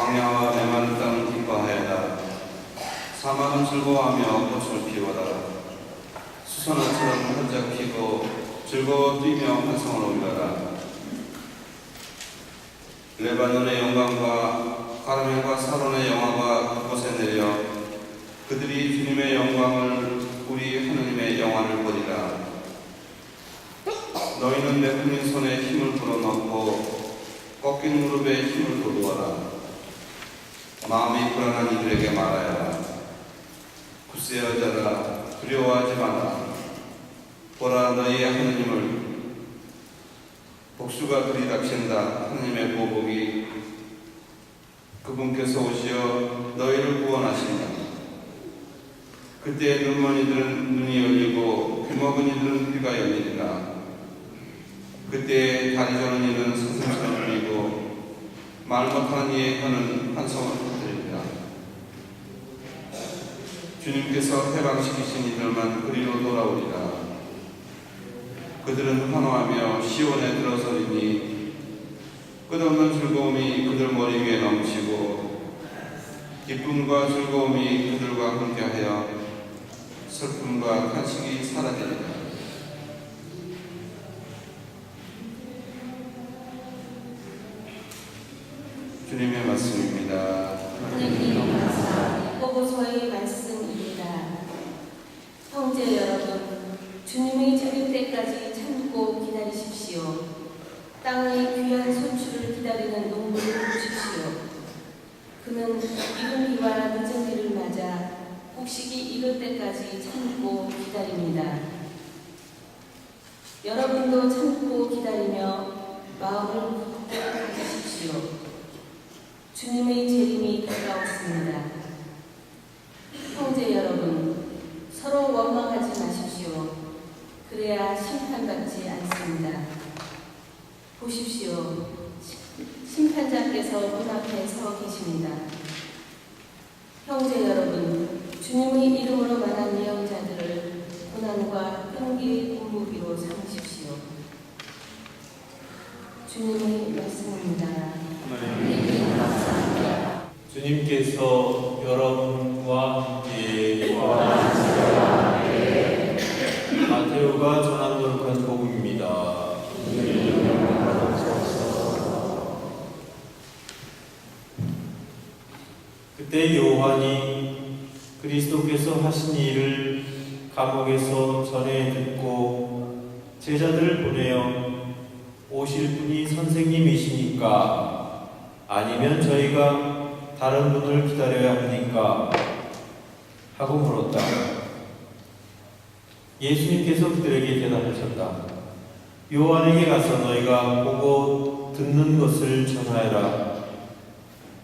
광야와 내만 땅 기뻐하여라 사막은 즐거워하며 꽃을 피워라 수선화처럼 활짝 피고 즐거워 뛰며 환성을 올려라 레바논의 영광과 카르멜과 사론의 영화가 그곳에 내려 그들이 주님의 영광을 우리 하느님의 영화를 보리라. 너희는 매꾸민 손에 힘을 불어넣고 꺾인 무릎에 힘을 도두어라. 마음이 불안한 이들에게 말하여라 굳세어져라 두려워하지 마라. 보라 너희의 하느님을 복수가 들이닥친다. 하느님의 보복이 그분께서 오시어 너희를 구원하신다. 그때 눈먼 이들은 눈이 열리고 귀먹은 이들은 귀가 열리리라. 그때 다리 저는 이는 말 못하는 이의 혀는 환성을 터뜨립니다. 주님께서 해방시키신 이들만 그리로 돌아오리라. 그들은 환호하며 시온에 들어서리니 끝없는 즐거움이 그들 머리 위에 넘치고 기쁨과 즐거움이 그들과 함께하여 슬픔과 간식이 사라지리라 주님의 말씀입니다. 하나님 감사 보고서의 말씀입니다. 형제 여러분, 주님의 찾을 때까지 참고 기다리십시오. 땅의 귀한 손출을 기다리는 농부를 보십시오. 그는 이른 비와 늦은 비를 맞아 곡식이 익을 때까지 참고 기다립니다. 여러분도 참고 기다리며 마음을 굳게 가지십시오. 주님의 재림이 가까웠습니다. 형제 여러분, 서로 원망하지 마십시오. 그래야 심판받지 않습니다. 보십시오. 심판자께서 문 앞에 서 계십니다. 형제 여러분, 주님의 이름으로 말한 예언자들을 고난과 끈기의 군무기로 삼으십시오. 주님의 말씀입니다. 주님께서 여러분과 함께 마테오가 전한 거룩한 복음입니다. 그때 요한이 그리스도께서 하신 일을 감옥에서 전해 듣고 제자들을 보내어 오실 분이 선생님이시니까 아니면 저희가 다른 분을 기다려야 합니까? 하고 물었다. 예수님께서 그들에게 대답하셨다. 요한에게 가서 너희가 보고 듣는 것을 전하여라.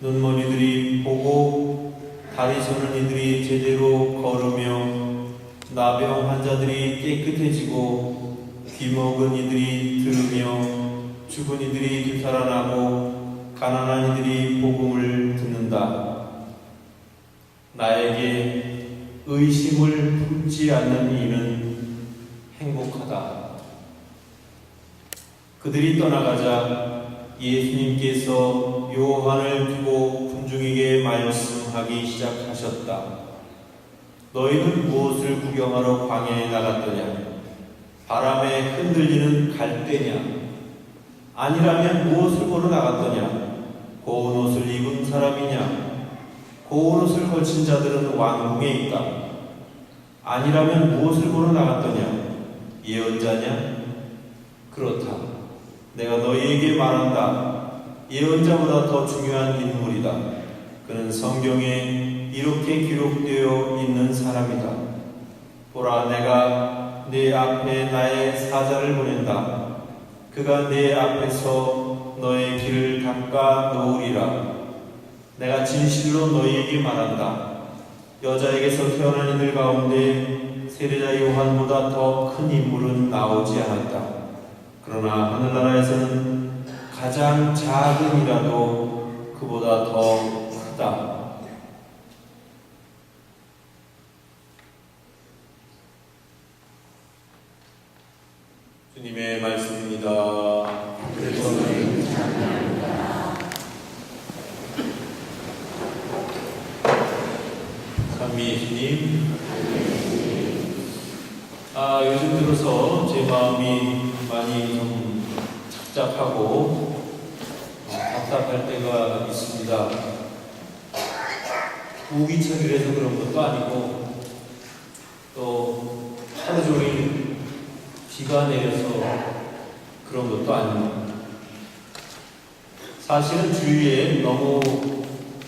눈먼 이들이 보고 다리 저는 이들이 제대로 걸으며 나병 환자들이 깨끗해지고 귀먹은 이들이 들으며 죽은 이들이 되살아나고 가난한 이들이 복음을 듣는다. 나에게 의심을 품지 않는 이는 행복하다. 그들이 떠나가자 예수님께서 요한을 두고 군중에게 말씀하기 시작하셨다. 너희는 무엇을 구경하러 광야에 나갔더냐? 바람에 흔들리는 갈대냐? 아니라면 무엇을 보러 나갔더냐? 고운 옷을 입은 사람이냐? 고운 옷을 걸친 자들은 왕궁에 있다. 아니라면 무엇을 보러 나갔더냐? 예언자냐? 그렇다. 내가 너희에게 말한다. 예언자보다 더 중요한 인물이다. 그는 성경에 이렇게 기록되어 있는 사람이다. 보라, 내가 내 앞에 나의 사자를 보낸다. 그가 내 앞에서 너의 길을 닦아 놓으리라. 내가 진실로 너희에게 말한다. 여자에게서 태어난 이들 가운데 세례자 요한보다 더 큰 인물은 나오지 않았다. 그러나 하늘나라에서는 가장 작은 이라도 그보다 더 크다. 주님의 말씀입니다. 참 우리 예수님. 아, 요즘 들어서 제 마음이 많이 좀 착잡하고 어, 답답할 때가 있습니다. 우기철이라서 그런 것도 아니고 또 하루 종일 비가 내려서 그런 것도 아닙니다. 사실은 주위에 너무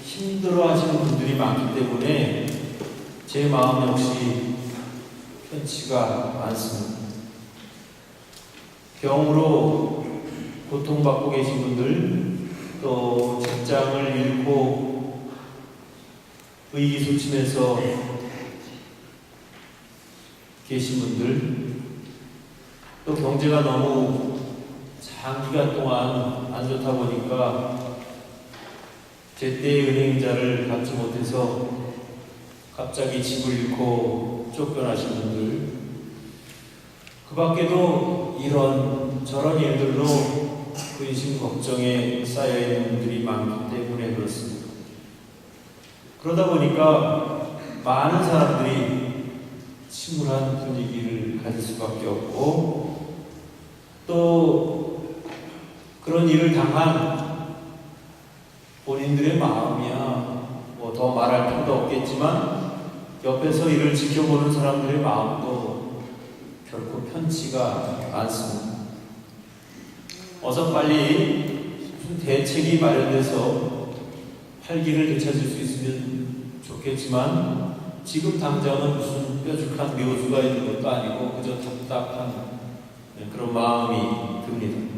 힘들어 하시는 분들이 많기 때문에 제 마음 역시 편치가 않습니다. 병으로 고통받고 계신 분들, 또 직장을 잃고 의기소침해서 계신 분들, 또 경제가 너무 장기간 동안 안 좋다 보니까 제때 은행자를 갚지 못해서 갑자기 집을 잃고 쫓겨나신 분들 그 밖에도 이런 저런 일들로 근심 걱정에 쌓여 있는 분들이 많기 때문에 그렇습니다. 그러다 보니까 많은 사람들이 침울한 분위기를 가질 수밖에 없고 또 그런 일을 당한 본인들의 마음이야 뭐 더 말할 필요도 없겠지만 옆에서 이를 지켜보는 사람들의 마음도 결코 편치가 않습니다. 어서 빨리 대책이 마련돼서 활기를 되찾을 수 있으면 좋겠지만 지금 당장은 무슨 뾰족한 묘수가 있는 것도 아니고 그저 답답한 그런 마음이 듭니다.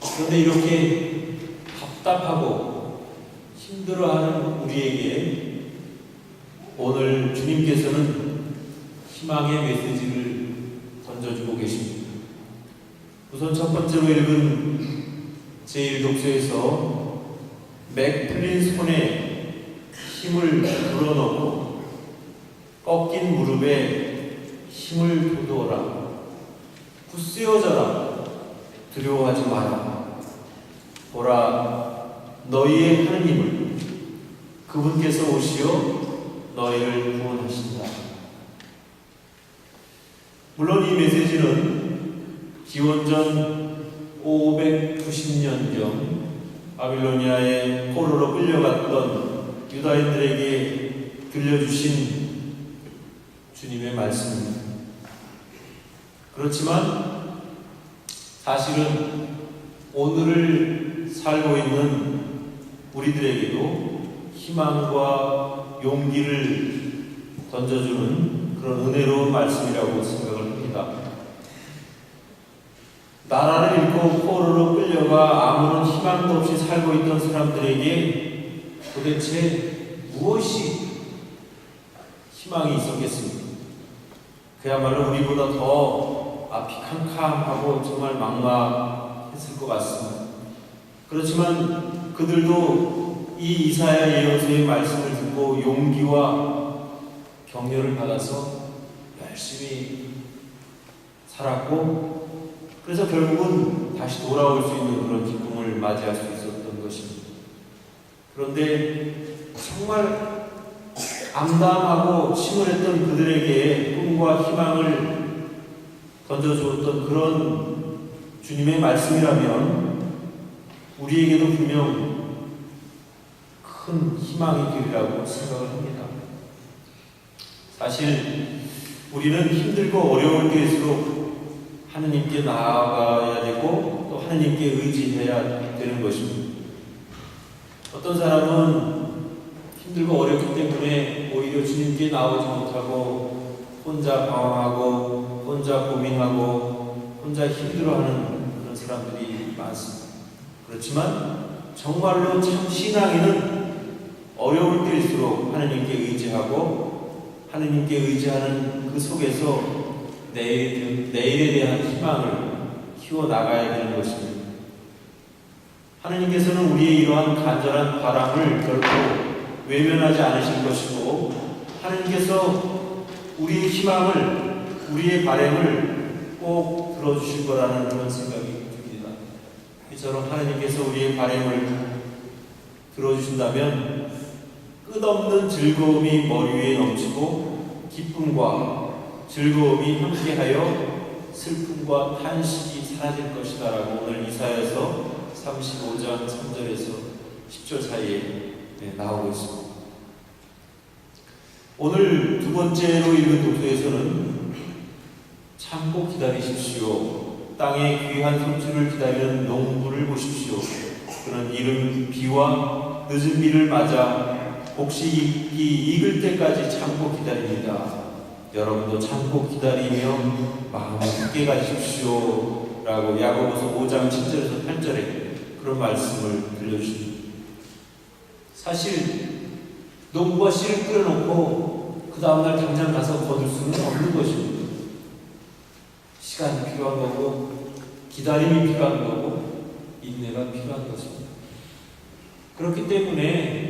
그런데 이렇게 답답하고 힘들어하는 우리에게 주님께서는 희망의 메시지를 던져주고 계십니다. 우선 첫 번째로 읽은 제1독서에서 맥 풀린 손에 힘을 불어넣고 꺾인 무릎에 힘을 돋워라. 굳세어져라. 두려워하지 마라. 보라, 너희의 하느님을 그분께서 오시어 너희를 구원하신다. 물론 이 메시지는 기원전 590년 전 바빌로니아의 포로로 끌려갔던 유다인들에게 들려주신 주님의 말씀입니다. 그렇지만 사실은 오늘을 살고 있는 우리들에게도 희망과 용기를 던져주는 그런 은혜로운 말씀이라고 생각을 합니다. 나라를 잃고 포로로 끌려가 아무런 희망도 없이 살고 있던 사람들에게 도대체 무엇이 희망이 있었겠습니까? 그야말로 우리보다 더 앞이 캄캄하고 정말 막막했을 것 같습니다. 그렇지만 그들도 이 이사야 예언서의 말씀을 듣고 용기와 격려를 받아서 열심히 살았고 그래서 결국은 다시 돌아올 수 있는 그런 기쁨을 맞이할 수 있었던 것입니다. 그런데 정말 암담하고 침울했던 그들에게 꿈과 희망을 던져주었던 그런 주님의 말씀이라면 우리에게도 분명 큰 희망이 되리라고 생각을 합니다. 사실 우리는 힘들고 어려울 때일수록 하느님께 나아가야 되고 또 하느님께 의지해야 되는 것입니다. 어떤 사람은 힘들고 어렵기 때문에 오히려 주님께 나오지 못하고 혼자 방황하고 혼자 고민하고 혼자 힘들어하는 그런 사람들이 많습니다. 그렇지만 정말로 참 신앙인은 어려울 때일수록 하나님께 의지하고 하나님께 의지하는 그 속에서 내일, 내일에 대한 희망을 키워 나가야 되는 것입니다. 하나님께서는 우리의 이러한 간절한 바람을 결코 외면하지 않으실 것이고 하나님께서 우리의 희망을 우리의 바램을 꼭 들어주실 거라는 그런 생각이 듭니다. 이처럼 하나님께서 우리의 바램을 들어주신다면 끝없는 즐거움이 머리 위에 넘치고 기쁨과 즐거움이 함께하여 슬픔과 탄식이 사라질 것이다 라고 오늘 이사야서 35장 3절에서 10절 사이에 네, 나오고 있습니다. 오늘 두 번째로 읽은 독서에서는 참고 기다리십시오. 땅의 귀한 손주를 기다리는 농부를 보십시오. 그는 이른 비와 늦은 비를 맞아 혹시 익기 익을 때까지 참고 기다립니다. 여러분도 참고 기다리며 마음을 굳게 가지십시오. 라고 야고보서 5장 7절에서 8절에 그런 말씀을 들려주십니다. 사실 농부가 씨를 뿌려놓고 그 다음날 당장 가서 거둘 수는 없는 것입니다. 시간이 필요한 거고 기다림이 필요한 거고 인내가 필요한 것입니다. 그렇기 때문에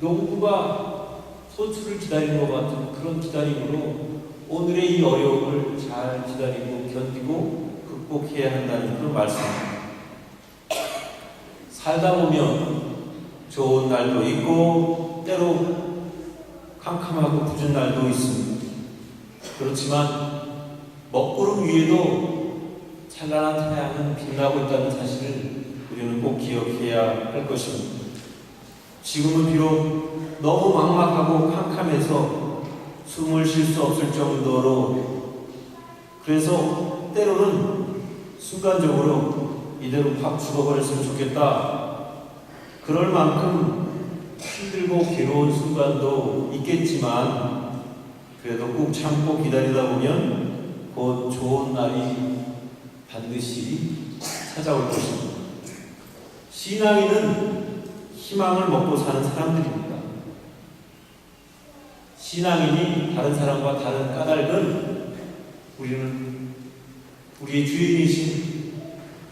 농부가 소출을 기다리는 것 같은 그런 기다림으로 오늘의 이 어려움을 잘 기다리고 견디고 극복해야 한다는 그런 말씀입니다. 살다 보면 좋은 날도 있고 때로 캄캄하고 굳은 날도 있습니다. 그렇지만 먹구름 위에도 찬란한 태양은 빛나고 있다는 사실을 우리는 꼭 기억해야 할 것입니다. 지금은 비록 너무 막막하고 캄캄해서 숨을 쉴 수 없을 정도로 그래서 때로는 순간적으로 이대로 팍 죽어버렸으면 좋겠다. 그럴 만큼 힘들고 괴로운 순간도 있겠지만 그래도 꾹 참고 기다리다 보면 곧 좋은 날이 반드시 찾아올 것입니다. 신앙인은 희망을 먹고 사는 사람들입니다. 신앙인이 다른 사람과 다른 까닭은 우리는 우리의 주인이신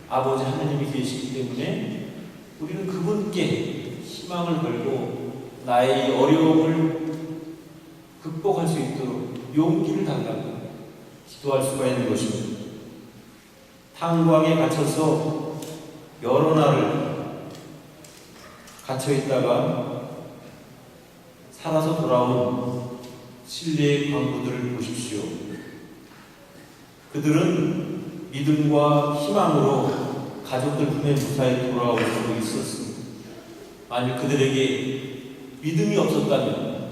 아버지 하나님이 계시기 때문에 우리는 그분께 희망을 걸고 나의 이 어려움을 극복할 수 있도록 용기를 달라고 기도할 수가 있는 것입니다. 탄광에 갇혀서 여러 날을 갇혀 있다가 살아서 돌아온 신뢰의 광부들을 보십시오. 그들은 믿음과 희망으로 가족들 품에 무사히 돌아올 수 있었습니다. 만일 그들에게 믿음이 없었다면,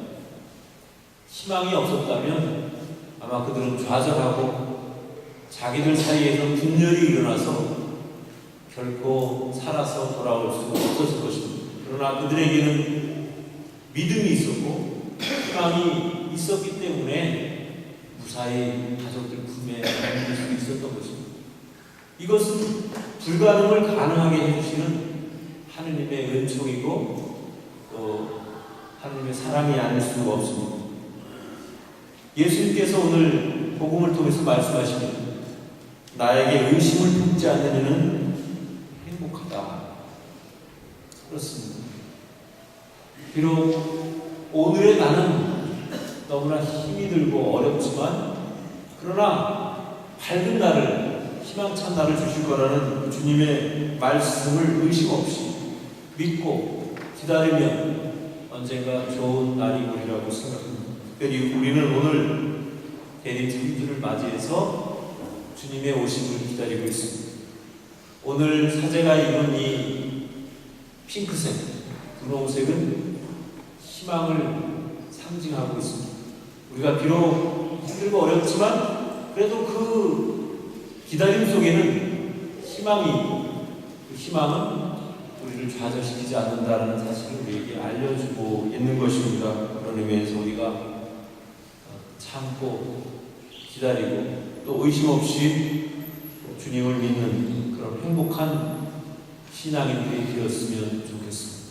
희망이 없었다면 아마 그들은 좌절하고 자기들 사이에서 분열이 일어나서 결코 살아서 돌아올 수가 없었을 것입니다. 그러나 그들에게는 믿음이 있었고 희망이 있었기 때문에 무사히 가족들 품에 안길 수 있었던 것입니다. 이것은 불가능을 가능하게 해주시는 하느님의 은총이고 또 하느님의 사랑이 아닐 수가 없습니다. 예수님께서 오늘 복음을 통해서 말씀하시는 나에게 의심을 품지 않는 이는 행복하다. 그렇습니다. 비록 오늘의 나는 너무나 힘이 들고 어렵지만 그러나 밝은 날을 희망찬 날을 주실 거라는 주님의 말씀을 의심 없이 믿고 기다리면 언젠가 좋은 날이 오리라고 생각합니다. 특별히 우리는 오늘 주님들을 맞이해서 주님의 오심을 기다리고 있습니다. 오늘 사제가 입은 이 핑크색, 분홍색은 희망을 상징하고 있습니다. 우리가 비록 힘들고 어렵지만 그래도 그 기다림 속에는 희망이 있고 그 희망은 우리를 좌절시키지 않는다는 사실을 우리에게 알려주고 있는 것입니다. 그런 의미에서 우리가 어, 참고 기다리고 또 의심 없이 주님을 믿는 그런 행복한 신앙인들이 되었으면 좋겠습니다.